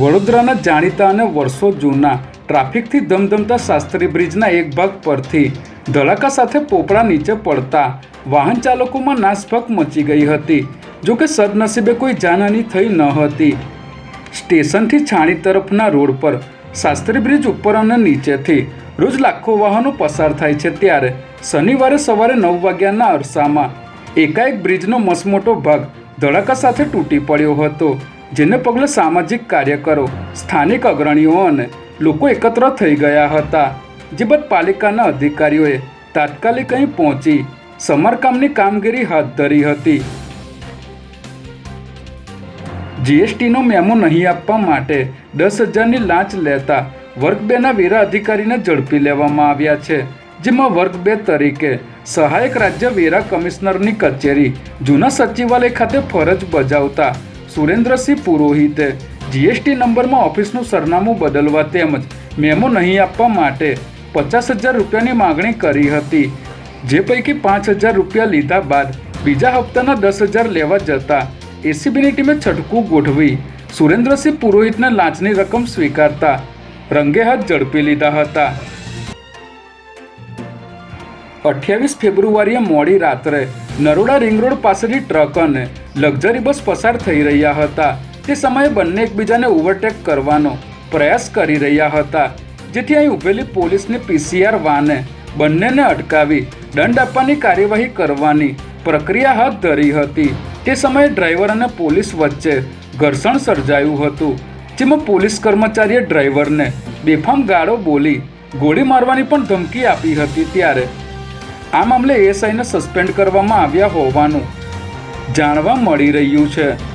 વડોદરાના જાણીતા અને વર્ષો જૂના ટ્રાફિકથી ધમધમતા શાસ્ત્રી બ્રિજના એક ભાગ પરથી ધડાકા સાથે પોપડા નીચે પડતા વાહન ચાલકોમાં નાસભાગ મચી ગઈ હતી. જો કે સદનસીબે કોઈ જાનહાની થઈ ન હતી. સ્ટેશનથી છાણી તરફના રોડ પર શાસ્ત્રી બ્રિજ ઉપર અને નીચેથી રોજ લાખો વાહનો પસાર થાય છે ત્યારે શનિવારે સવારે નવ વાગ્યાના અરસામાં એકાએક બ્રિજનો મસમોટો ભાગ ધડાકા સાથે તૂટી પડ્યો હતો. જેને પગલે સામાજિક કાર્યકરો, સ્થાનિક અગ્રણીઓ અને લોકો એકત્ર થઈ ગયા હતા. જે બાદ પાલિકાના અધિકારીઓએ તાત્કાલિક અહીં પહોંચી સમારકામની કામગીરી હાથ ધરી હતી. જીએસટીનો મેમો નહીં આપવા માટે દસ હજારની લાંચ લેતા વર્ગ બેના વેરા અધિકારીને ઝડપી લેવામાં આવ્યા છે, જેમાં વર્ગ બે તરીકે સહાયક રાજ્ય વેરા કમિશનરની કચેરી, જૂના સચિવાલય ખાતે ફરજ બજાવતા સુરેન્દ્રસિંહ પુરોહિતે જીએસટી નંબરમાં ઓફિસનું સરનામું બદલવા તેમજ મેમો નહીં આપવા માટે પચાસ હજાર રૂપિયાની માગણી કરી હતી. જે પૈકી પાંચ હજાર રૂપિયા લીધા બાદ બીજા હપ્તાના દસ હજાર લેવા જતા એસીબીની ટીમે છટકું ગોઠવી સુરેન્દ્રસિંહ પુરોહિતને લાંચની રકમ સ્વીકારતા રંગે હાથ ઝડપી લીધા હતા. અઠ્યાવીસ ફેબ્રુઆરીએ મોડી રાત્રે નરોડા રિંગ રોડ પાસેથી ટ્રક અને લક્ઝરી બસ પસાર થઈ રહ્યા હતા. તે સમયે બંને એકબીજાને ઓવરટેક કરવાનો પ્રયાસ કરી રહ્યા હતા. જેથી અહીં ઉભેલી પોલીસની પીસીઆર વાને બંનેને અટકાવી દંડ આપવાની કાર્યવાહી કરવાની પ્રક્રિયા હાથ ધરી હતી. તે સમયે ડ્રાઈવર અને પોલીસ વચ્ચે ઘર્ષણ સર્જાયું હતું, જેમાં પોલીસ કર્મચારીએ ડ્રાઈવરને બેફામ ગાળો બોલી ગોળી મારવાની પણ ધમકી આપી હતી ત્યારે. આ મામલે એએસઆઈને સસ્પેન્ડ કરવામાં આવ્યા હોવાનું જાણવા મળી રહ્યું છે.